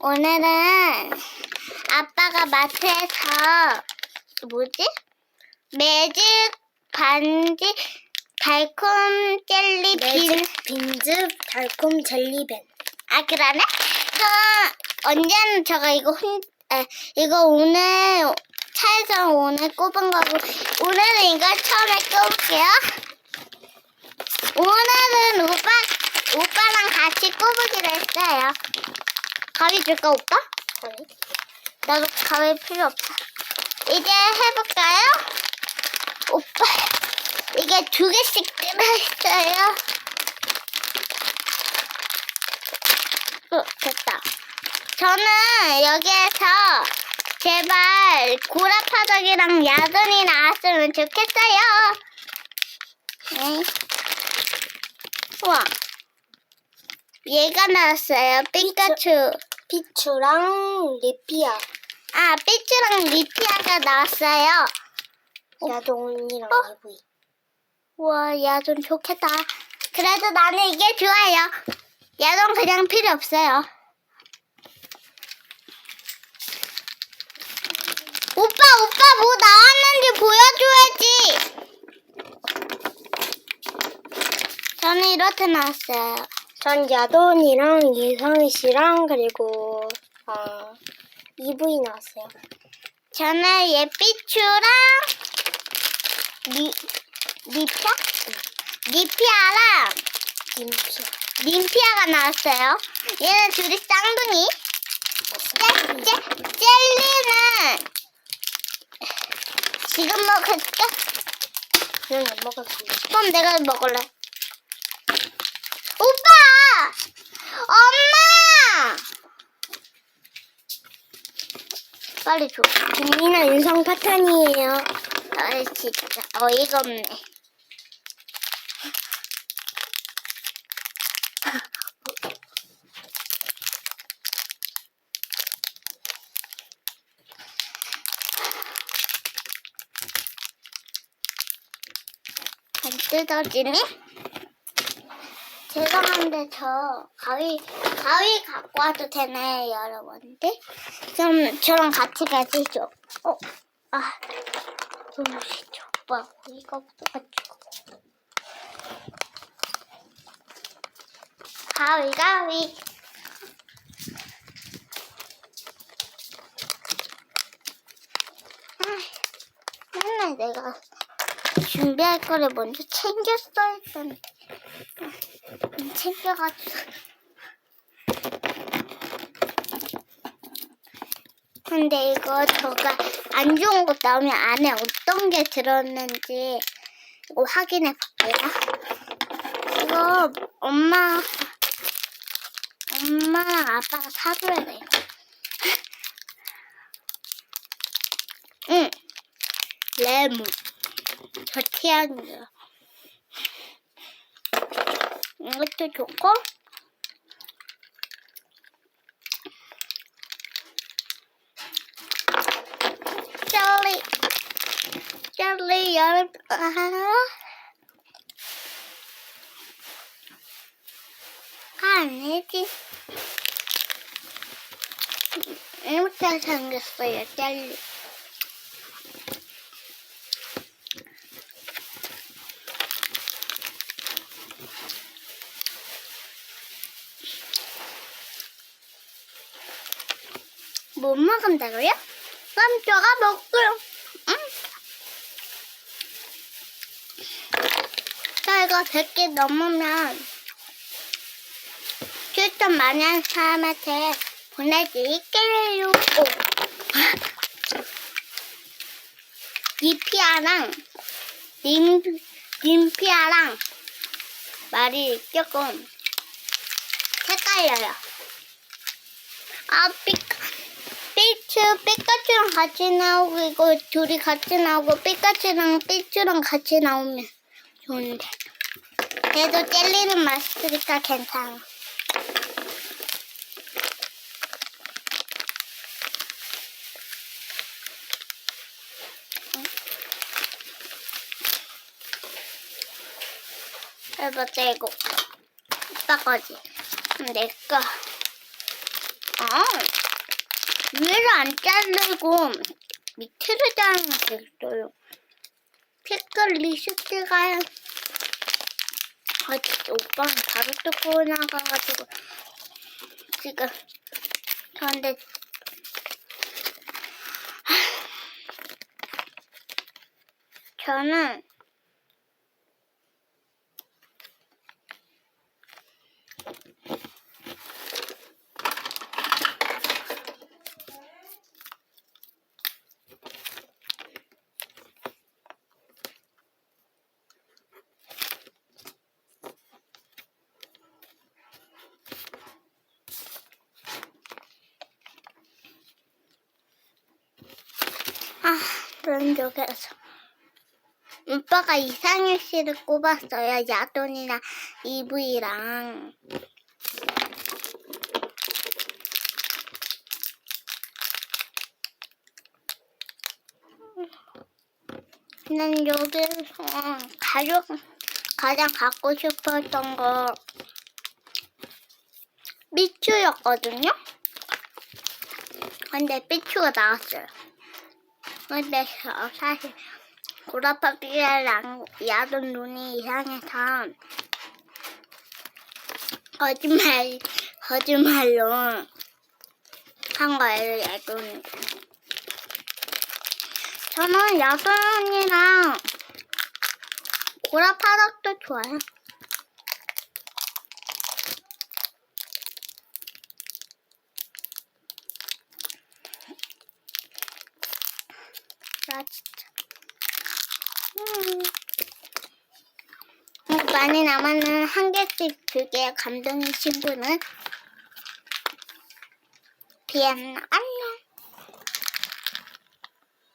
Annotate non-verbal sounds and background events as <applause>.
오늘은 아빠가 마트에서 뭐지? 매직 반지 달콤 젤리 빈. 빈즈 달콤 젤리벤. 아 그러네? 저 언제는 제가 이거 혼 아, 이거 오늘 차에서 오늘 꼽은 거고 오늘은 이걸 처음에 꼽을게요. 오늘은 오빠 오빠랑 같이 꼽으기로 했어요. 가위 줄까 오빠? 나도 가위 필요 없어. 이제 해볼까요? 오빠 이게 두 개씩 들어있어요. 어, 됐다. 저는 여기에서 제발 고라파덕이랑 야근이 나왔으면 좋겠어요. 네. 우와. 얘가 나왔어요. 삐까츄. 피추랑 리피아. 아, 삐쭈랑 리피아가 나왔어요. 야동이랑 어? 이브이. 우와, 야전 좋겠다. 그래도 나는 이게 좋아요. 야전 그냥 필요 없어요. 오빠, 오빠 뭐 나왔는지 보여줘야지. 저는 이렇게 나왔어요. 전 야돈이랑 이상희 씨랑 그리고 어, 이브이 나왔어요. 저는 예삐추랑 리, 리피아? 리피아랑 김피아. 림피아가 나왔어요. 얘는 둘이 쌍둥이. 젤, 젤, 젤리는 지금 먹을까? 그냥 안 먹었습니다. 그럼 내가 먹을래. 오빠! 엄마! 빨리 줘. 김민아 윤성 파탄이에요. 아 진짜 어이가 없네. 안 뜯어지네? 죄송한데 저 가위 가위 갖고 와도 되나요 여러분들? 좀 저랑 같이 가시죠. 어, 아, 너무. 오빠 이거 없어가지고. 가위 가위. 아, 맨날 내가 준비할 거를 먼저 챙겼어야 했는데 안 챙겨가지고. 근데 이거 저가 안 좋은 거 나오면 안에 어떤 게 들었는지 확인해 볼게요. 이거 엄마 엄마랑 아빠가 사줘야 돼 <laughs> 응. 레몬. 저 취향이에요. 이것도 좋고. 젤리 젤리 여름 아 아니지. 이렇게 생겼어요 젤리 못 먹은다고요? 그럼 저가 먹고요. 응? 저 이거 100개 넘으면 추천 많이 한 사람한테 보내드릴게요. 오. 리피아랑 림, 림피아랑 말이 조금 헷갈려요. 아, 삐까, 삐추, 삐까츄랑 같이 나오고, 이거 둘이 같이 나오고, 삐까츄랑 삐쭈랑 같이 나오면 좋은데. 그래도 젤리는 맛있으니까 괜찮아. 해보자, 이거. 오빠 거지. 내 거. 어? 위를 안 자르고 밑으로 자르면 되겠어요. 피클 리스트가 아 진짜 오빠는 바로 뜯고 나가가지고 지금 저한테 저는 아 그런 쪽에서 오빠가 이상현 씨를 꼽았어요. 야돈이랑 이브이랑 난 여기서 가족 가장 갖고 싶었던 거 삐추였거든요. 근데 삐추가 나왔어요. 근데 저 사실 고라파피아랑 야돈 눈이 이상해서 거짓말 거짓말로 한 거예요 야돈. 저는 야돈이랑 고라파덕도 좋아요. 나 진짜. 음. 음, 많이 남았는 한 개씩 그게 감동이신 분은 비엔나 안